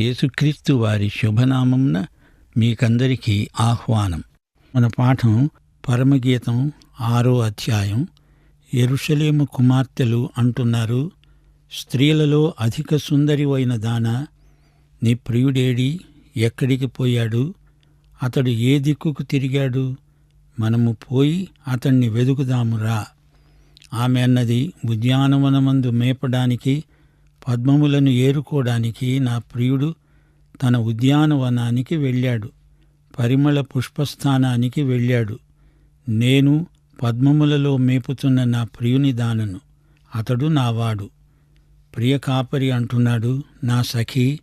యేసుక్రీస్తు వారి శుభనామంన మీకందరికీ ఆహ్వానం. మన పాఠం పరమగీతం ఆరో అధ్యాయం. ఎరుషలేము కుమార్తెలు అంటున్నారు స్త్రీలలో అధిక సుందరివైన దాన నీ ప్రియుడేడి ఎక్కడికి పోయాడు? అతడు ఏ దిక్కుకు తిరిగాడు? మనము పోయి అతణ్ణి వెదుకుదామురా ఆమె అన్నది ఉద్యానవనమందు మేపడానికి పద్మములను ఏరుకోవడానికి నా ప్రియుడు తన ఉద్యానవనానికి వెళ్ళాడు. పరిమళ పుష్పస్థానానికి వెళ్ళాడు. నేను పద్మములలో మేపుతున్న నా ప్రియుని దానను. అతడు నావాడు. ప్రియ కాపరి అంటున్నాడు నా సఖి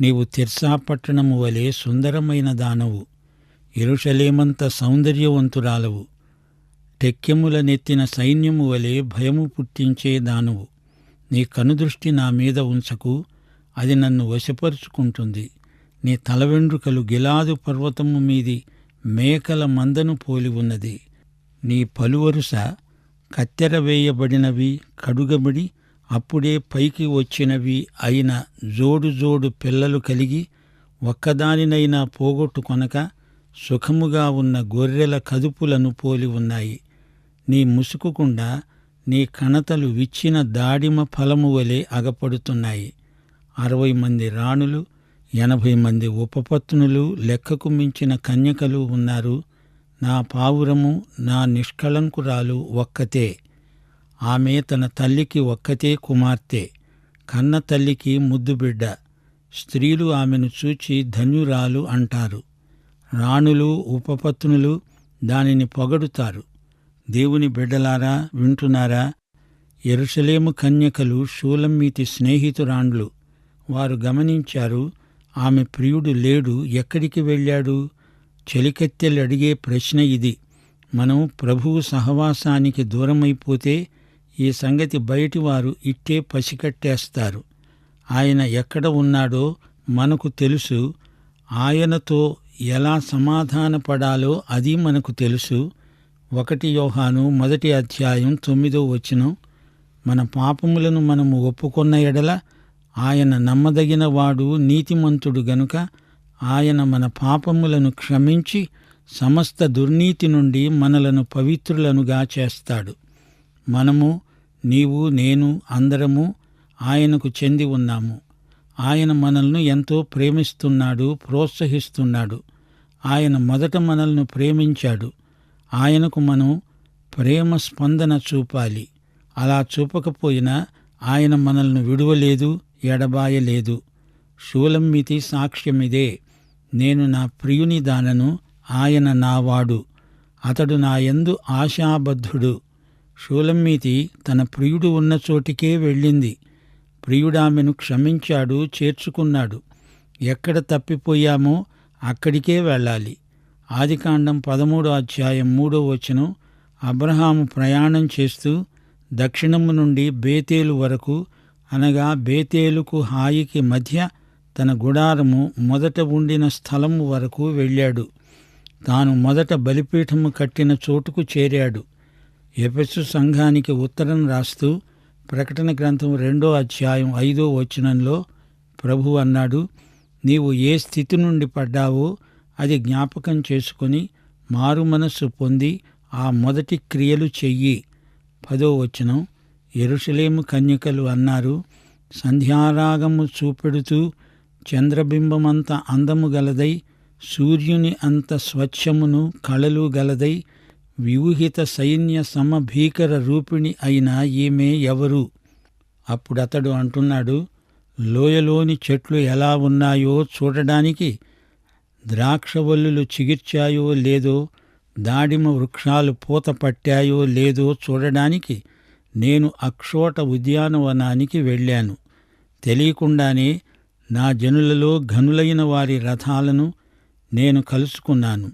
నీవు తిర్సా పట్టణము వలె సుందరమైన దానవు. ఎరుషలేమంత సౌందర్యవంతురాలవు. టెక్కెముల నెత్తిన సైన్యము వలె భయము పుట్టించే దానవు. నీ కనుదృష్టి నా మీద ఉంచకు అది నన్ను వశపరుచుకుంటుంది. నీ తల వెండ్రుకలు గిలాదు పర్వతము మీది మేకల మందను పోలి ఉన్నది. నీ పలువరుస కత్తెర వేయబడినవి కడుగబడి అప్పుడే పైకి వచ్చినవి అయిన జోడు జోడు పిల్లలు కలిగి ఒక్కదానినైనా పోగొట్టుకొనక సుఖముగా ఉన్న గొర్రెల కదుపులను పోలి ఉన్నాయి. నీ ముసుకుకుండా నీ కణతలు విచ్చిన దాడిమ ఫలము వలె అగపడుతున్నాయి. అరవై మంది రాణులు ఎనభై మంది ఉపపత్నులు లెక్కకు మించిన కన్యకలు ఉన్నారు. నా పావురము నా నిష్కళంకురాలు ఒక్కతే. ఆమె తన తల్లికి ఒక్కతే కుమార్తె. కన్న తల్లికి ముద్దుబిడ్డ. స్త్రీలు ఆమెను చూచి ధన్యురాలు అంటారు. రాణులు ఉపపత్నులు దానిని పొగడుతారు. దేవుని బిడ్డలారా వింటున్నారా? ఎరుసలేము కన్యకలు షూలమ్మీతి స్నేహితురాండ్లు. వారు గమనించారు ఆమె ప్రియుడు లేడు ఎక్కడికి వెళ్ళాడు? చెలికత్తెలు అడిగే ప్రశ్న ఇది. మనం ప్రభువు సహవాసానికి దూరమైపోతే ఈ సంగతి బయటివారు ఇట్టే పసికట్టేస్తారు. ఆయన ఎక్కడ ఉన్నాడో మనకు తెలుసు. ఆయనతో ఎలా సమాధానపడాలో అది మనకు తెలుసు. ఒకటి యోహాను మొదటి అధ్యాయం తొమ్మిదో వచనం. మన పాపములను మనము ఒప్పుకొన్న ఎడల ఆయన నమ్మదగిన వాడు నీతిమంతుడు గనుక ఆయన మన పాపములను క్షమించి సమస్త దుర్నీతి నుండి మనలను పవిత్రులనుగా చేస్తాడు. మనము నీవు నేను అందరము ఆయనకు చెంది ఉన్నాము. ఆయన మనల్ని ఎంతో ప్రేమిస్తున్నాడు ప్రోత్సహిస్తున్నాడు. ఆయన మొదట మనల్ని ప్రేమించాడు. ఆయనకు మనం ప్రేమ స్పందన చూపాలి. అలా చూపకపోయినా ఆయన మనల్ని విడువలేదు ఎడబాయలేదు. శూలమ్మితి సాక్ష్యమిదే నేను నా ప్రియుని దానను ఆయన నావాడు. అతడు నాయందు ఆశాబద్ధుడు. షూలమ్మీతి తన ప్రియుడు ఉన్న చోటికే వెళ్ళింది. ప్రియుడామెను క్షమించాడు చేర్చుకున్నాడు. ఎక్కడ తప్పిపోయామో అక్కడికే వెళ్ళాలి. ఆదికాండం పదమూడో అధ్యాయం మూడో వచనం అబ్రహాము ప్రయాణం చేస్తూ దక్షిణము నుండి బేతేలు వరకు అనగా బేతేలుకు హాయికి మధ్య తన గుడారము మొదట ఉండిన స్థలము వరకు వెళ్ళాడు. తాను మొదట బలిపీఠము కట్టిన చోటుకు చేరాడు. ఎపెసు సంఘానికి ఉత్తరం రాస్తూ ప్రకటన గ్రంథం రెండో అధ్యాయం ఐదో వచనంలో ప్రభు అన్నాడు నీవు ఏ స్థితి నుండి పడ్డావో అది జ్ఞాపకం చేసుకుని మారు మనస్సు పొంది ఆ మొదటి క్రియలు చెయ్యి. పదో వచనం. ఎరుసలేము కన్యకలు అన్నారు సంధ్యారాగము చూపెడుతూ చంద్రబింబమంత అందము గలదై సూర్యుని అంత స్వచ్ఛమును కళలు గలదై వ్యూహిత సైన్య సమభీకర రూపిణి అయిన ఈమె ఎవరు? అప్పుడతడు అంటున్నాడు లోయలోని చెట్లు ఎలా ఉన్నాయో చూడడానికి ద్రాక్షవల్లులు చిగిర్చాయో లేదో దాడిమ వృక్షాలు పూత పట్టాయో లేదో చూడడానికి నేను అక్షోట ఉద్యానవనానికి వెళ్ళాను. తెలియకుండానే నా జనులలో ఘనులైన వారి రథాలను నేను కలుసుకున్నాను.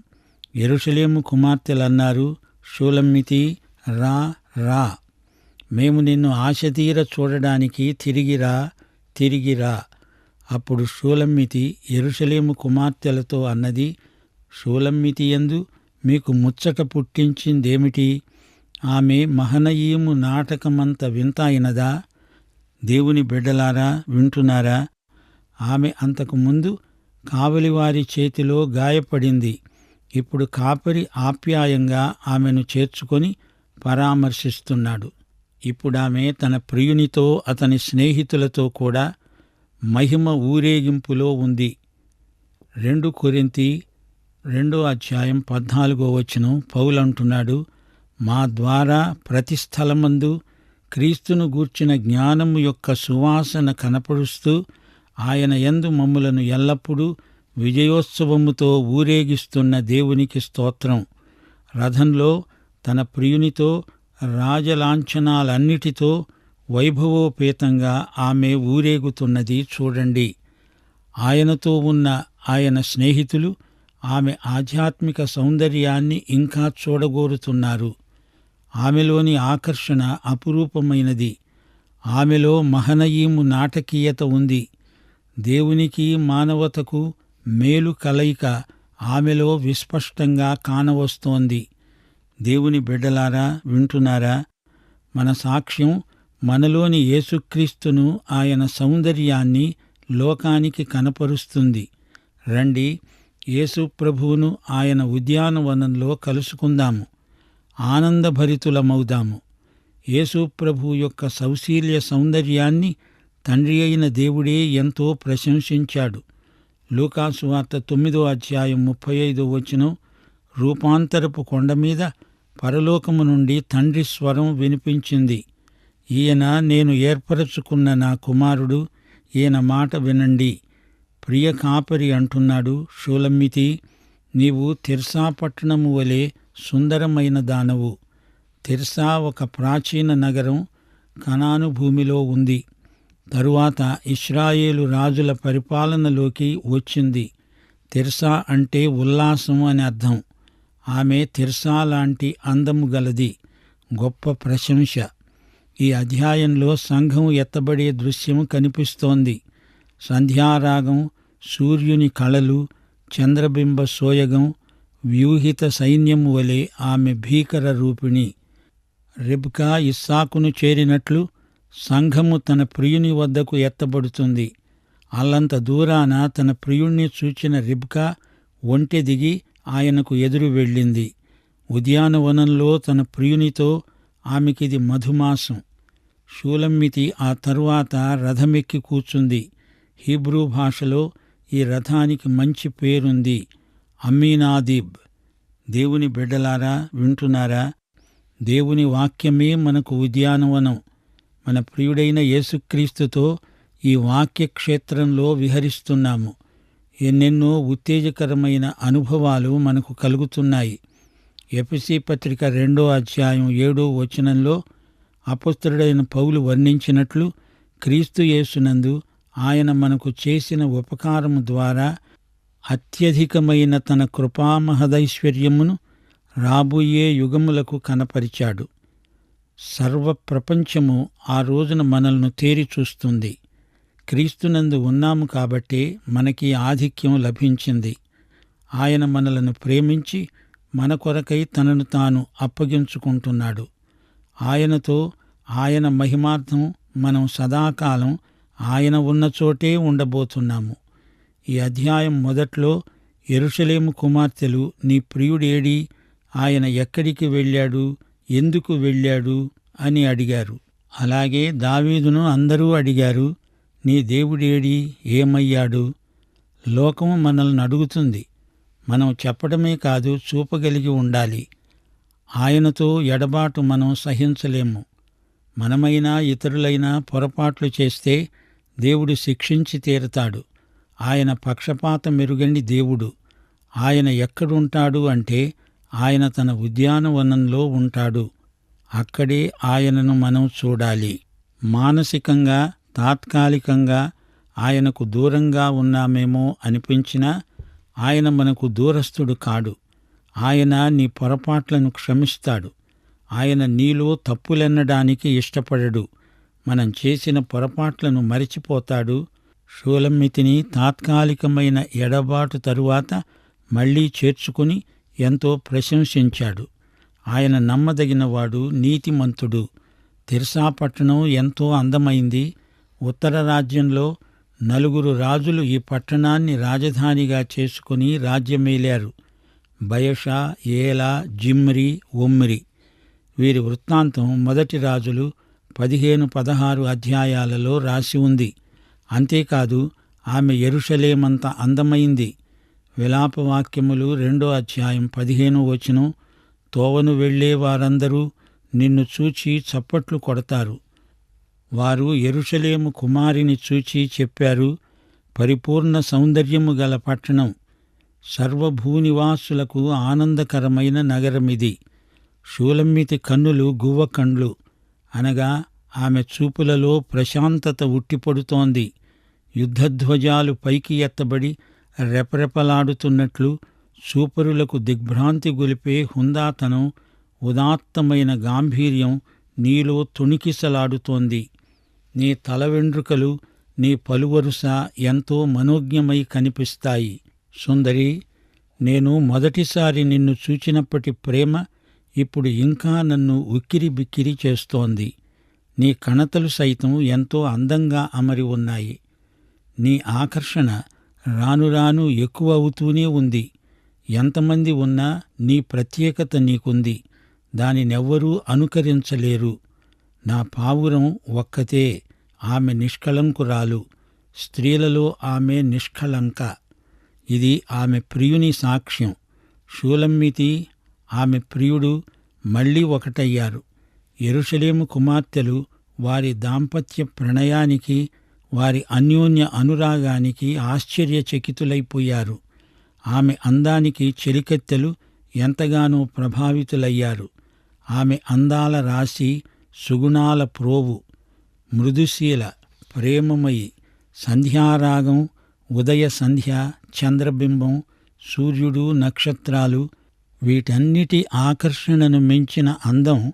ఎరుషలేము కుమార్తెలన్నారు షూలమ్మితి రా రా. మేము నిన్ను ఆశతీర చూడడానికి తిరిగిరా తిరిగిరా అప్పుడు షూలమ్మితి ఎరుషలేము కుమార్తెలతో అన్నది షూలమ్మితి ఎందు మీకు ముచ్చట పుట్టించిందేమిటి? ఆమె మహనయీము నాటకమంత వింత అయినదా దేవుని బిడ్డలారా వింటున్నారా? ఆమె అంతకు ముందు కావలివారి చేతిలో గాయపడింది. ఇప్పుడు కాపరి ఆప్యాయంగా ఆమెను చేర్చుకొని పరామర్శిస్తున్నాడు. ఇప్పుడామె తన ప్రియునితో అతని స్నేహితులతో కూడా మహిమ ఊరేగింపులో ఉంది. రెండు కొరింతి రెండో అధ్యాయం పద్నాలుగో వచనం పౌలంటున్నాడు మా ద్వారా ప్రతి స్థలమందు క్రీస్తును గూర్చిన జ్ఞానము యొక్క సువాసన కనపరుస్తూ ఆయన యందు మమ్ములను ఎల్లప్పుడూ విజయోత్సవముతో ఊరేగిస్తున్న దేవునికి స్తోత్రం. రథంలో తన ప్రియునితో రాజలాంఛనాలన్నిటితో వైభవోపేతంగా ఆమె ఊరేగుతున్నది చూడండి. ఆయనతో ఉన్న ఆయన స్నేహితులు ఆమె ఆధ్యాత్మిక సౌందర్యాన్ని ఇంకా చూడగోరుతున్నారు. ఆమెలోని ఆకర్షణ అపురూపమైనది. ఆమెలో మహనయీము నాటకీయత ఉంది. దేవునికి మానవతకు మేలు కలయిక ఆమెలో విస్పష్టంగా కానవస్తోంది. దేవుని బిడ్డలారా వింటున్నారా? మన సాక్ష్యం మనలోని యేసుక్రీస్తును ఆయన సౌందర్యాన్ని లోకానికి కనపరుస్తుంది. రండి యేసు ప్రభువును ఆయన ఉద్యానవనంలో కలుసుకుందాము. ఆనందభరితులమవుదాము. యేసు ప్రభు యొక్క సౌశీల్య సౌందర్యాన్ని తండ్రి అయిన దేవుడే ఎంతో ప్రశంసించాడు. లూకాసు వార్త తొమ్మిదో అధ్యాయం ముప్పై ఐదో వచనం రూపాంతరపు కొండ మీద పరలోకము నుండి తండ్రి స్వరం వినిపించింది. ఈయన నేను ఏర్పరచుకున్న నా కుమారుడు ఈయన మాట వినండి. ప్రియ కాపరి అంటున్నాడు షూలమ్మితి నీవు తిర్సా పట్టణము వలె సుందరమైన దానవు. తిర్సా ఒక ప్రాచీన నగరం కనాను భూమిలో ఉంది. తరువాత ఇస్రాయేలు రాజుల పరిపాలనలోకి వచ్చింది. తిర్సా అంటే ఉల్లాసం అని అర్థం. ఆమె తిర్సా లాంటి అందము గలది. గొప్ప ప్రశంస. ఈ అధ్యాయంలో సంఘం ఎత్తబడే దృశ్యం కనిపిస్తోంది. సంధ్యారాగం సూర్యుని కళలు చంద్రబింబ సోయగం వ్యూహిత సైన్యం వలె ఆమె భీకర రూపిణి. రిబ్కా ఇస్సాకును చేరినట్లు సంఘము తన ప్రియుని వద్దకు ఎత్తబడుతుంది. అల్లంత దూరాన తన ప్రియుణ్ణి చూచిన రిబ్కా ఒంటె దిగి ఆయనకు ఎదురు వెళ్ళింది. ఉద్యానవనంలో తన ప్రియునితో ఆమెకిది మధుమాసం. షూలమ్మితి ఆ తరువాత రథమెక్కి కూర్చుంది. హీబ్రూ భాషలో ఈ రథానికి మంచి పేరుంది. అమీనాదీబ్. దేవుని బిడ్డలారా వింటున్నారా? దేవుని వాక్యమే మనకు ఉద్యానవనం. మన ప్రియుడైన యేసుక్రీస్తుతో ఈ వాక్య క్షేత్రంలో విహరిస్తున్నాము. ఎన్నెన్నో ఉత్తేజకరమైన అనుభవాలు మనకు కలుగుతున్నాయి. ఎపిసి పత్రిక రెండో అధ్యాయం ఏడో వచనంలో అపుస్తుడైన పౌలు వర్ణించినట్లు క్రీస్తు యేసునందు ఆయన మనకు చేసిన ఉపకారము ద్వారా అత్యధికమైన తన కృపామహదైశ్వర్యమును రాబోయే యుగములకు కనపరిచాడు. సర్వ ప్రపంచము ఆ రోజున మనల్ని తేరి చూస్తుంది. క్రీస్తునందు ఉన్నాము కాబట్టే మనకి ఆధిక్యం లభించింది. ఆయన మనలను ప్రేమించి మన కొరకై తనను తాను అప్పగించుకుంటున్నాడు. ఆయనతో ఆయన మహిమార్థం మనం సదాకాలం ఆయన ఉన్న చోటే ఉండబోతున్నాము. ఈ అధ్యాయం మొదట్లో ఎరుషలేము కుమార్తెలు నీ ప్రియుడేడి ఆయన ఎక్కడికి వెళ్ళాడు ఎందుకు వెళ్ళాడు? అని అడిగారు. అలాగే దావీదును అందరూ అడిగారు నీ దేవుడేడి ఏమయ్యాడు? లోకం మనల్ని అడుగుతుంది. మనం చెప్పడమే కాదు చూపగలిగి ఉండాలి. ఆయనతో ఎడబాటు మనం సహించలేము. మనమైనా ఇతరులైనా పొరపాట్లు చేస్తే దేవుడు శిక్షించి తీరతాడు. ఆయన పక్షపాత మెరుగండి దేవుడు. ఆయన ఎక్కడుంటాడు అంటే ఆయన తన ఉద్యానవనంలో ఉంటాడు. అక్కడే ఆయనను మనం చూడాలి. మానసికంగా తాత్కాలికంగా ఆయనకు దూరంగా ఉన్నామేమో అనిపించినా ఆయన మనకు దూరస్థుడు కాడు. ఆయన నీ పొరపాట్లను క్షమిస్తాడు. ఆయన నీలో తప్పులెన్నడానికి ఇష్టపడడు. మనం చేసిన పొరపాట్లను మరిచిపోతాడు. షూలమ్మితిని తాత్కాలికమైన ఎడబాటు తరువాత మళ్ళీ చేర్చుకుని ఎంతో ప్రశంసించాడు. ఆయన నమ్మదగినవాడు నీతిమంతుడు. తిర్సాపట్టణం ఎంతో అందమైంది. ఉత్తర రాజ్యంలో నలుగురు రాజులు ఈ పట్టణాన్ని రాజధానిగా చేసుకుని రాజ్యమేలారు. బయషా ఏలా జిమ్రి ఒమ్రి. వీరి వృత్తాంతం మొదటి రాజులు పదిహేను పదహారు అధ్యాయాలలో రాసి ఉంది. అంతేకాదు ఆమె ఎరుషలేమంత అందమైంది. విలాపవాక్యములు రెండో అధ్యాయం పదిహేను వచనం తోవను వెళ్ళే వారందరూ నిన్ను చూచి చప్పట్లు కొడతారు. వారు ఎరుషలేము కుమారిని చూచి చెప్పారు పరిపూర్ణ సౌందర్యము గల పట్టణం సర్వభూనివాసులకు ఆనందకరమైన నగరమిది. షూలమ్మితి కన్నులు గువ్వ కండ్లు అనగా ఆమె చూపులలో ప్రశాంతత ఉట్టిపడుతోంది. యుద్ధధ్వజాలు పైకి ఎత్తబడి రెపరెపలాడుతున్నట్లు చూపరులకు దిగ్భ్రాంతి గొలిపే హుందాతనం ఉదాత్తమైన గాంభీర్యం నీలో తొణికిసలాడుతోంది. నీ తల వెండ్రుకలు నీ పలువరుస ఎంతో మనోజ్ఞమై కనిపిస్తాయి. సుందరి నేను మొదటిసారి నిన్ను చూచినప్పటి ప్రేమ ఇప్పుడు ఇంకా నన్ను ఉక్కిరి బిక్కిరి చేస్తోంది. నీ కణతలు సైతం ఎంతో అందంగా అమరి ఉన్నాయి. నీ ఆకర్షణ రాను రాను ఎక్కువ అవుతూనే ఉంది. ఎంతమంది ఉన్నా నీ ప్రత్యేకత నీకుంది. దానినెవ్వరూ అనుకరించలేరు. నా పావురం ఒక్కతే ఆమె నిష్కళంకురాలు స్త్రీలలో ఆమె నిష్కళంక. ఇది ఆమె ప్రియుని సాక్ష్యం. షూలమ్మితి ఆమె ప్రియుడు మళ్ళీ ఒకటయ్యారు. ఎరుషలేము కుమార్తెలు వారి దాంపత్య ప్రణయానికి వారి అన్యోన్య అనురాగానికి ఆశ్చర్యచకితులైపోయారు. ఆమె అందానికి చెలికత్తెలు ఎంతగానో ప్రభావితులయ్యారు. ఆమె అందాల రాశి సుగుణాల ప్రోవు మృదుశీల ప్రేమమయి సంధ్యారాగం ఉదయ సంధ్య చంద్రబింబం సూర్యుడు నక్షత్రాలు వీటన్నిటి ఆకర్షణను మించిన అందం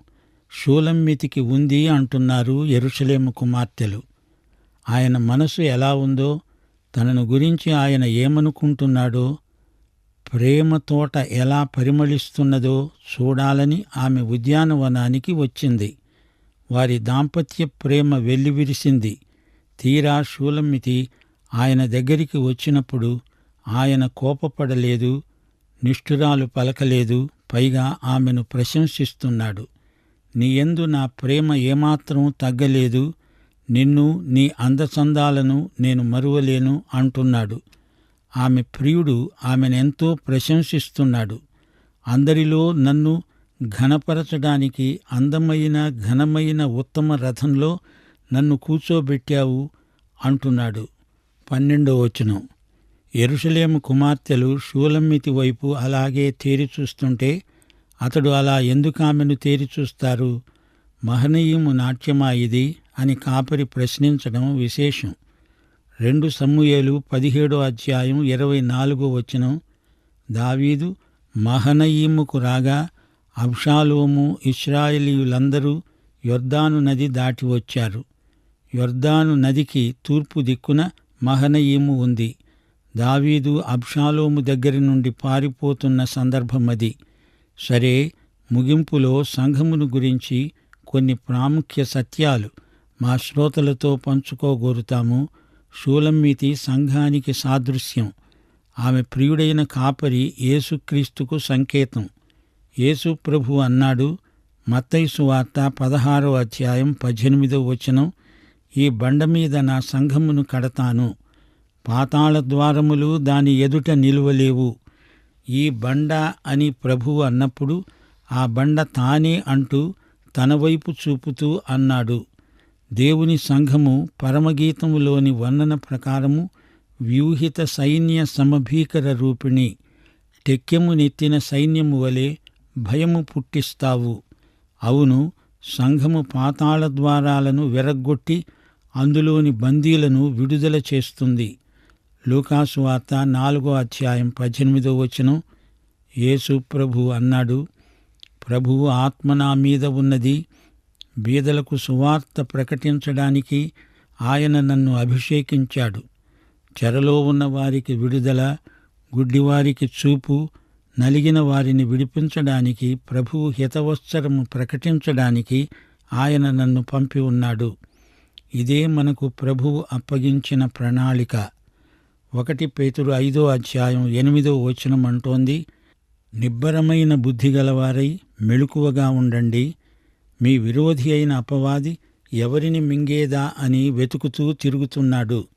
షూలమ్మితికి ఉంది అంటున్నారు ఎరుషలేము కుమార్తెలు. ఆయన మనసు ఎలా ఉందో తనను గురించి ఆయన ఏమనుకుంటున్నాడో ప్రేమ తోట ఎలా పరిమళిస్తున్నదో చూడాలని ఆమె ఉద్యానవనానికి వచ్చింది. వారి దాంపత్య ప్రేమ వెల్లివిరిసింది. తీరా షూలమ్మితి ఆయన దగ్గరికి వచ్చినప్పుడు ఆయన కోపపడలేదు నిష్ఠురాలు పలకలేదు పైగా ఆమెను ప్రశంసిస్తున్నాడు. నీయందు నా ప్రేమ ఏమాత్రం తగ్గలేదు నిన్ను నీ అందచందాలను నేను మరువలేను అంటున్నాడు. ఆమె ప్రియుడు ఆమెనెంతో ప్రశంసిస్తున్నాడు. అందరిలో నన్ను ఘనపరచడానికి అందమైన ఘనమైన ఉత్తమ రథంలో నన్ను కూర్చోబెట్టావు అంటున్నాడు. పన్నెండో వచనం. ఎరుషలేము కుమార్తెలు షూలమ్మితి వైపు అలాగే తేరి చూస్తుంటే అతడు అలా ఎందుకు ఆమెను తేరి చూస్తారు? మహనీయము నాట్యమా ఇది అని కాపరి ప్రశ్నించడం విశేషం. రెండు సమ్ముయేలు పదిహేడో అధ్యాయం ఇరవై నాలుగో వచనం. దావీదు మహనయీముకు రాగా అబ్షాలోము ఇస్రాయేలీయులందరూ యొర్దాను నది దాటి వచ్చారు. యొర్దాను నదికి తూర్పు దిక్కున మహనయీము ఉంది. దావీదు అబ్షాలోము దగ్గరి నుండి పారిపోతున్న సందర్భమది. సరే ముగింపులో సంఘమును గురించి కొన్ని ప్రాముఖ్య సత్యాలు మా శ్రోతలతో పంచుకోగోరుతాము. షూలమ్మితి సంఘానికి సాదృశ్యం. ఆమె ప్రియుడైన కాపరి యేసుక్రీస్తుకు సంకేతం. యేసు ప్రభు అన్నాడు మత్తైసు వార్త పదహారో అధ్యాయం పద్దెనిమిదో వచనం ఈ బండ మీద నా సంఘమును కడతాను పాతాళ ద్వారములు దాని ఎదుట నిలువలేవు. ఈ బండ అని ప్రభువు అన్నప్పుడు ఆ బండ తానే అంటూ తన వైపు చూపుతూ అన్నాడు. దేవుని సంఘము పరమగీతములోని వర్ణన ప్రకారము వ్యూహిత సైన్య సమభీకర రూపిణి టెక్కెము నెత్తిన సైన్యము వలె భయము పుట్టిస్తావు. అవును సంఘము పాతాళ ద్వారాలను విరగ్గొట్టి అందులోని బందీలను విడుదల చేస్తుంది. లూకాసు వార్త నాలుగో అధ్యాయం పద్దెనిమిదో వచనం. యేసు ప్రభు అన్నాడు ప్రభువు ఆత్మ నా మీద ఉన్నది. బీదలకు సువార్త ప్రకటించడానికి ఆయన నన్ను అభిషేకించాడు. చెరలో ఉన్న వారికి విడుదల గుడ్డివారికి చూపు నలిగిన వారిని విడిపించడానికి ప్రభువు హితవత్సరము ప్రకటించడానికి ఆయన నన్ను పంపి ఉన్నాడు. ఇదే మనకు ప్రభువు అప్పగించిన ప్రణాళిక. ఒకటి పేతురు ఐదో అధ్యాయం ఎనిమిదో వచనం అంటోంది నిబ్బరమైన బుద్ధి గలవారై మెళుకువగా ఉండండి. మీ విరోధి అయిన అపవాది ఎవరిని మింగేదా అని వెతుకుతూ తిరుగుతున్నాడు.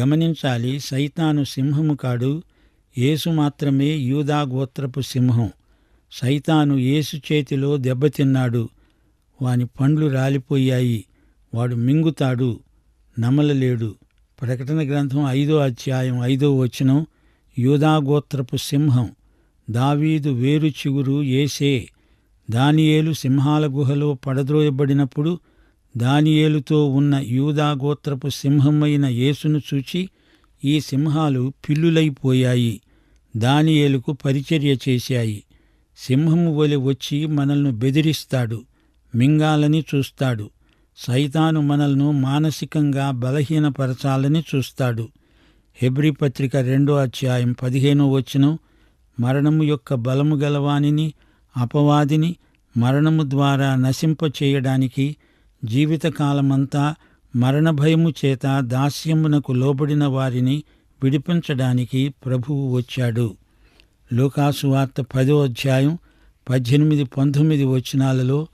గమనించాలి సైతాను సింహము కాడు. యేసు మాత్రమే యూదా గోత్రపు సింహం. సైతాను యేసు చేతిలో దెబ్బతిన్నాడు వాని పండ్లు రాలిపోయాయి. వాడు మింగుతాడు. నమలలేడు. ప్రకటన గ్రంథం ఐదో అధ్యాయం ఐదో వచనం యూదా గోత్రపు సింహం. దావీదు వేరు చిగురు ఏసే దానియేలు సింహాల గుహలో పడద్రోయబడినప్పుడు దానియేలుతో ఉన్న యూదా గోత్రపు సింహమైన యేసును చూచి ఈ సింహాలు పిల్లులైపోయాయి దానియేలుకు పరిచర్య చేశాయి. సింహము వలె వచ్చి మనల్ని బెదిరిస్తాడు. మింగాలని చూస్తాడు. సైతాను మనల్ను మానసికంగా బలహీనపరచాలని చూస్తాడు. హెబ్రి పత్రిక రెండో అధ్యాయం పదిహేనో వచనం మరణము యొక్క బలము గలవానిని అపవాదిని మరణము ద్వారా నశింపచేయడానికి జీవితకాలమంతా మరణ భయము చేత దాస్యమునకు లోబడిన వారిని విడిపించడానికి ప్రభువు వచ్చాడు. లోకాసువార్త పదో అధ్యాయం పద్దెనిమిది పంతొమ్మిది వచనాలలో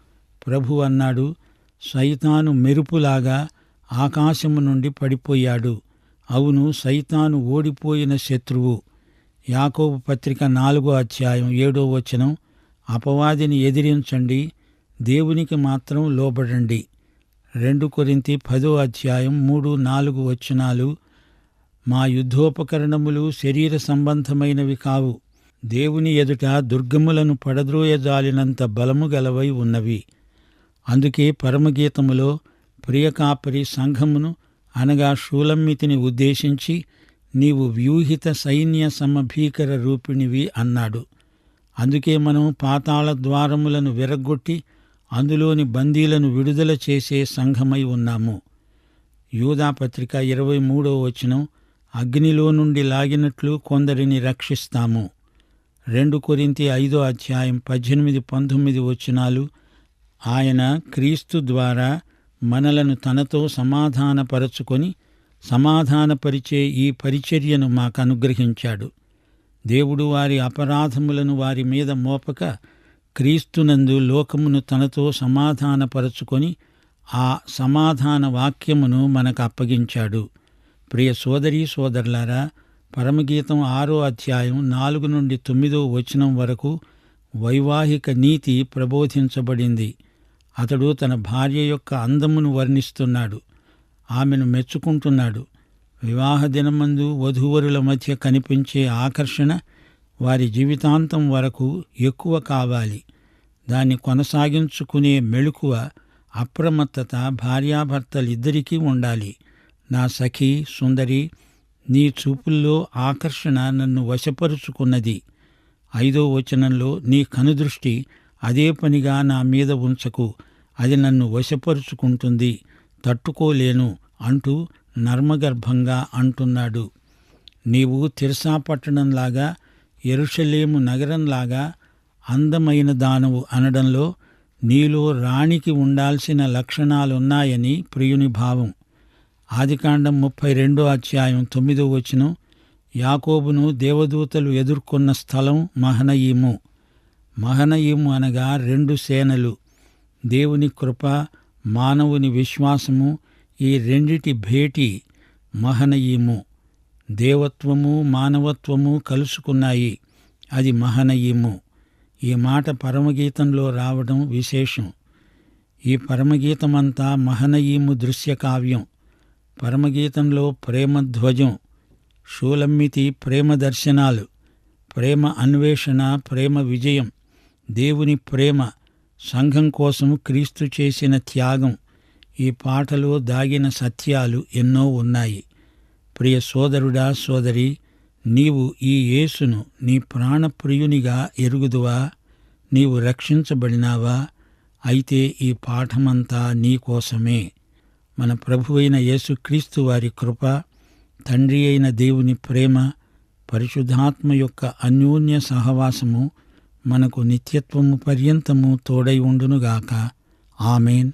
ప్రభు అన్నాడు సైతాను మెరుపులాగా ఆకాశము నుండి పడిపోయాడు. అవును సైతాను ఓడిపోయిన శత్రువు. యాకోబు పత్రిక నాలుగో అధ్యాయం ఏడో వచనం అపవాదిని ఎదిరించండి దేవునికి మాత్రం లోబడండి. రెండు కొరింతి పదో అధ్యాయం మూడు నాలుగు వచనాలు మా యుద్ధోపకరణములు శరీర సంబంధమైనవి కావు. దేవుని ఎదుట దుర్గములను పడద్రోయజాలినంత బలము గలవై ఉన్నవి. అందుకే పరమగీతములో ప్రియకాపరి సంఘమును అనగా షూలమ్మితిని ఉద్దేశించి నీవు వ్యూహిత సైన్య సమభీకర రూపిణివి అన్నాడు. అందుకే మనం పాతాళ ద్వారములను విరగ్గొట్టి అందులోని బందీలను విడుదల చేసే సంఘమై ఉన్నాము. యూదాపత్రిక ఇరవై మూడో వచనం అగ్నిలో నుండి లాగినట్లు కొందరిని రక్షిస్తాము. రెండు కొరింతి ఐదో అధ్యాయం పద్దెనిమిది పంతొమ్మిది వచనాలు ఆయన క్రీస్తు ద్వారా మనలను తనతో సమాధానపరచుకొని సమాధానపరిచే ఈ పరిచర్యను మాకు అనుగ్రహించాడు దేవుడు వారి అపరాధములను వారి మీద మోపక క్రీస్తునందు లోకమును తనతో సమాధానపరచుకొని ఆ సమాధాన వాక్యమును మనకు అప్పగించాడు. ప్రియ సోదరీ సోదరులారా పరమగీతం ఆరో అధ్యాయం నాలుగు నుండి తొమ్మిదో వచనం వరకు వైవాహిక నీతి ప్రబోధించబడింది. అతడు తన భార్య యొక్క అందమును వర్ణిస్తున్నాడు. ఆమెను మెచ్చుకుంటున్నాడు. వివాహ దినమందు వధూవరుల మధ్య కనిపించే ఆకర్షణ వారి జీవితాంతం వరకు ఎక్కువ కావాలి. దాన్ని కొనసాగించుకునే మెళుకువ అప్రమత్తత భార్యాభర్తలిద్దరికీ ఉండాలి. నా సఖి సుందరి నీ చూపుల్లో ఆకర్షణ నన్ను వశపరుచుకున్నది. ఐదో వచనంలో నీ కనుదృష్టి అదే పనిగా నా మీద ఉంచకు. అది నన్ను వశపరుచుకుంటుంది. తట్టుకోలేను అంటూ నర్మగర్భంగా అంటున్నాడు. నీవు తిర్సా పట్టణంలాగా ఎరుషలేము నగరంలాగా అందమైన దానవు అనడంలో నీలో రాణికి ఉండాల్సిన లక్షణాలున్నాయని ప్రియుని భావం. ఆదికాండం ముప్పై రెండో అధ్యాయం తొమ్మిదో వచనం యాకోబును దేవదూతలు ఎదుర్కొన్న స్థలం మహనయీము. మహనయీము అనగా రెండు సేనలు దేవుని కృప మానవుని విశ్వాసము ఈ రెండిటి భేటీ మహనయీము. దేవత్వము మానవత్వము కలుసుకున్నాయి. అది మహనయీము. ఈ మాట పరమగీతంలో రావడం విశేషం. ఈ పరమగీతమంతా మహనయీము దృశ్య కావ్యం పరమగీతంలో ప్రేమధ్వజం. షూలమ్మితి ప్రేమ దర్శనాలు. ప్రేమ అన్వేషణ ప్రేమ విజయం. దేవుని ప్రేమ సంఘం కోసం క్రీస్తు చేసిన త్యాగం. ఈ పాటలో దాగిన సత్యాలు ఎన్నో ఉన్నాయి. ప్రియ సోదరుడా సోదరి నీవు ఈ యేసును నీ ప్రాణప్రియునిగా ఎరుగుదువా? నీవు రక్షించబడినావా? అయితే ఈ పాఠమంతా నీకోసమే మన ప్రభువైన యేసుక్రీస్తు వారి కృప తండ్రి అయిన దేవుని ప్రేమ పరిశుద్ధాత్మ యొక్క అన్యోన్య సహవాసము మనకు నిత్యత్వము పర్యంతము తోడై ఉండునుగాక. ఆమెన్.